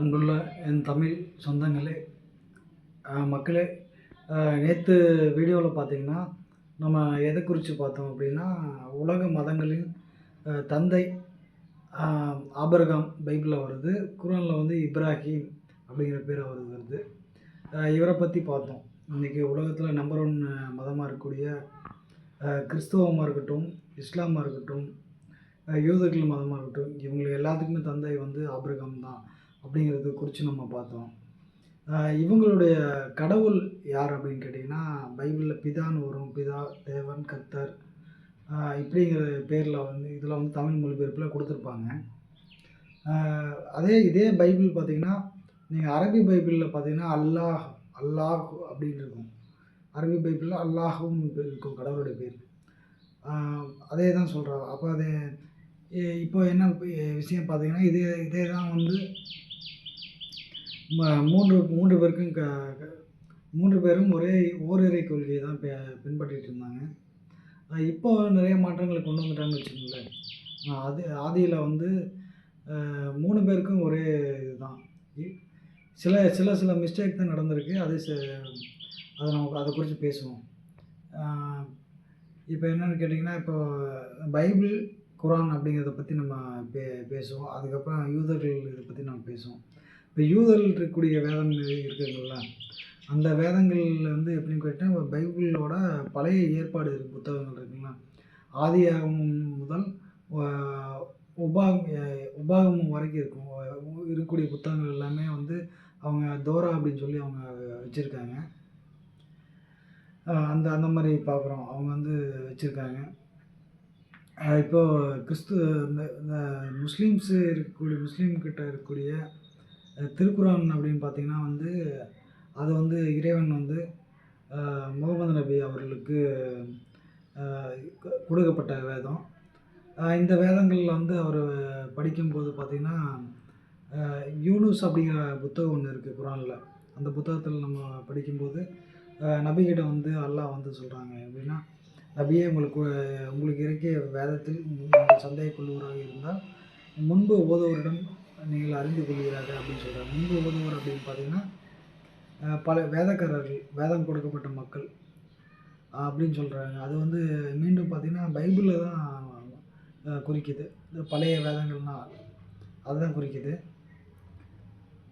அன்புள்ள என் தமிழ் சொந்தங்களே மக்களே நேற்று வீடியோவில் பார்த்தீங்கன்னா நம்ம எதை குறித்து பார்த்தோம் அப்படின்னா உலக மதங்களின் தந்தை அஹ், பைபிளில் வருது குரானில் வந்து இப்ராஹிம் அப்படிங்கிற பேர் அவர் வருது. இவரை பற்றி பார்த்தோம். இன்றைக்கி உலகத்தில் நம்பர் ஒன் மதமாக இருக்கக்கூடிய கிறிஸ்தவமாக இருக்கட்டும் இஸ்லாமாக இருக்கட்டும் யூதர்கள் மதமாக இருக்கட்டும் இவங்களுக்கு எல்லாத்துக்குமே தந்தை வந்து ஆபிரகாம் தான். அப்படிங்கிறது குறித்து நம்ம பார்த்தோம். இவங்களுடைய கடவுள் யார் அப்படின்னு கேட்டிங்கன்னா பைபிளில் பிதான்னு வரும். பிதா தேவன் கர்த்தர். இப்படிங்கிற பேரில் வந்து இதில் வந்து தமிழ் மொழிபெயர்ப்பில் கொடுத்துருப்பாங்க. அதே இதே பைபிள் பார்த்திங்கன்னா நீங்கள் அரபி பைபிளில் பார்த்தீங்கன்னா அல்லாஹ் அல்லாஹ் அப்படின்னு இருக்கும். அரபி பைபிளில் அல்லாஹும் இருக்கும் கடவுளுடைய பேர். அதே தான் சொல்கிறாங்க அப்போ அது இப்போ என்ன விஷயம் பார்த்தீங்கன்னா இதே இதே தான் வந்து மூன்று மூன்று பேருக்கும் க க- மூன்று பேரும் ஒரே ஓரிரை கொள்கையை தான் பி பின்பற்றிட்டு இருந்தாங்க. இப்போ நிறைய மாற்றங்களை கொண்டு வந்துட்டாங்கன்னு வச்சுக்கோங்களேன். அது ஆதியில் வந்து மூணு பேருக்கும் ஒரே இதுதான். சில சில சில மிஸ்டேக் தான் நடந்திருக்கு. அது ச- அதை நம்ம அதை குறித்து பேசுவோம். இப்போ என்னென்னு கேட்டிங்கன்னா இப்போ பைபிள் குரான் அப்படிங்கிறத பற்றி நம்ம பே பேசுவோம். அதுக்கப்புறம் யூதர்கள் இதை பற்றி நம்ம பேசுவோம். இப்போ யூதல் இருக்கக்கூடிய வேதங்கள் இருக்குதுங்கள அந்த வேதங்கள் வந்து எப்படின்னு கேட்டால் பைபிளோட பழைய ஏற்பாடு புத்தகங்கள் இருக்குங்களா? ஆதியாகமம் முதல் ஆஹ், உபாகம் உபாகமம் வரைக்கும் இருக்கும். இருக்கக்கூடிய புத்தகங்கள் எல்லாமே வந்து அவங்க தோரா அப்படின்னு சொல்லி அவங்க வச்சுருக்காங்க. அந்த அந்த மாதிரி பார்க்குறோம். அவங்க வந்து வச்சுருக்காங்க. இப்போ கிறிஸ்து இந்த இந்த முஸ்லீம்ஸு இருக்கக்கூடிய முஸ்லீம் கிட்ட இருக்கக்கூடிய திருக்குறான் அப்படின்னு பார்த்தீங்கன்னா வந்து அது வந்து இறைவன் வந்து முகமது நபி அவர்களுக்கு கொடுக்கப்பட்ட வேதம். இந்த வேதங்களில் வந்து அவர் படிக்கும்போது பார்த்திங்கன்னா யூனுஸ் அப்படிங்கிற புத்தகம் ஒன்று இருக்குது குரானில். அந்த புத்தகத்தில் நம்ம படிக்கும்போது நபிகிட்ட வந்து அல்லாஹ் வந்து சொல்கிறாங்க எப்படின்னா நபியே உங்களுக்கு உங்களுக்கு இறக்கிய வேதத்தில் நீங்கள் சந்தேக கொள்வராக இருந்தால் முன்பு ஓதுவரிடம் நீங்கள் அறிந்து கொள்கிறார்கள் அப்படின்னு சொல்கிறாங்க முன்பு ஓதுவர் அப்படின்னு பார்த்தீங்கன்னா பல வேதக்காரர்கள் வேதம் கொடுக்கப்பட்ட மக்கள் அப்படின்னு சொல்கிறாங்க அது வந்து மீண்டும் பார்த்திங்கன்னா பைபிளில் தான் குறிக்குது. இந்த பழைய வேதங்கள்னால் அதுதான் குறிக்குது.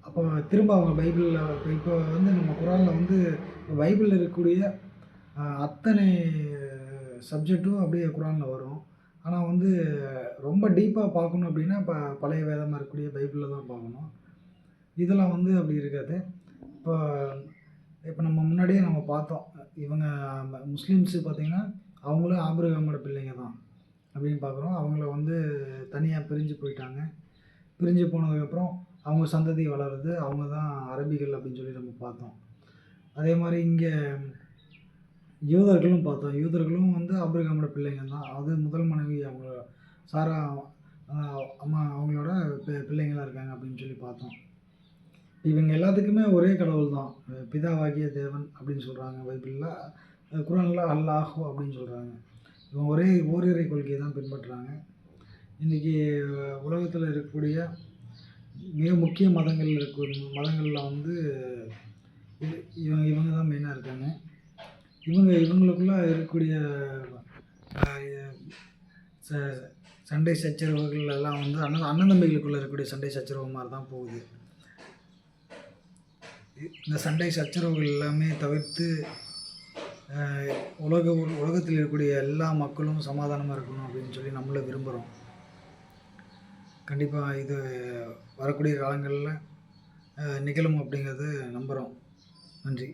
அப்போ திரும்ப அவங்க பைபிளில் இப்போ இப்போ வந்து நம்ம குரானில் வந்து பைபிளில் இருக்கக்கூடிய அத்தனை சப்ஜெக்ட்டும் அப்படியே குரானில் வரும். ஆனால் வந்து ரொம்ப டீப்பாக பார்க்கணும் அப்படின்னா இப்போ பழைய வேதமாக இருக்கக்கூடிய பைபிளில் தான் பார்க்கணும். இதெல்லாம் வந்து அப்படி இருக்காது. இப்போ இப்போ நம்ம முன்னாடியே நம்ம பார்த்தோம். இவங்க முஸ்லீம்ஸு பார்த்திங்கன்னா அவங்களும் ஆபிரகாமோட பிள்ளைங்க தான் அப்படின்னு பார்க்குறோம். அவங்கள வந்து தனியாக பிரிஞ்சு போயிட்டாங்க. பிரிஞ்சு போனதுக்கப்புறம் அவங்க சந்ததி வளருது. அவங்க தான் அரபிகள் அப்படின்னு சொல்லி நம்ம பார்த்தோம். அதே மாதிரி இங்கே யூதர்களும் பார்த்தோம். யூதர்களும் வந்து ஆபிரகாமோட பிள்ளைங்க தான். அது முதல் மனைவி அவங்க சாரா அம்மா அவங்களோட பி- பிள்ளைங்களாக இருக்காங்க அப்படின்னு சொல்லி பார்த்தோம். இவங்க எல்லாத்துக்குமே ஒரே கடவுள் தான். பிதாவாகிய தேவன் அப்படின்னு சொல்கிறாங்க பைபிளில். குரானில் அல்லாஹு அப்படின்னு சொல்கிறாங்க இவங்க ஒரே ஓரிரை கொள்கையை தான் பின்பற்றுறாங்க. இன்றைக்கி உலகத்தில் இருக்கக்கூடிய மிக முக்கிய மதங்கள் இருக்க. மதங்களில் வந்து இவங்க இவங்க தான் மெயினாக இருக்காங்க. இவங்க இவங்களுக்குள்ள இருக்கக்கூடிய ச- சண்டை சச்சரவுகள் எல்லாம் வந்து அண்ணன் அண்ணன் தம்பிகளுக்குள்ள இருக்கக்கூடிய சண்டை சச்சரவு மாதிரி தான் போகுது. இந்த சண்டை சச்சரவுகள் எல்லாமே தவிர்த்து உலக உலகத்தில் இருக்கக்கூடிய எல்லா மக்களும் சமாதானமாக இருக்கணும் அப்படின்னு சொல்லி நம்மளை விரும்புகிறோம் கண்டிப்பாக இது வரக்கூடிய காலங்களில் நிகழும் அப்படிங்கிறது நம்புகிறோம் நன்றி.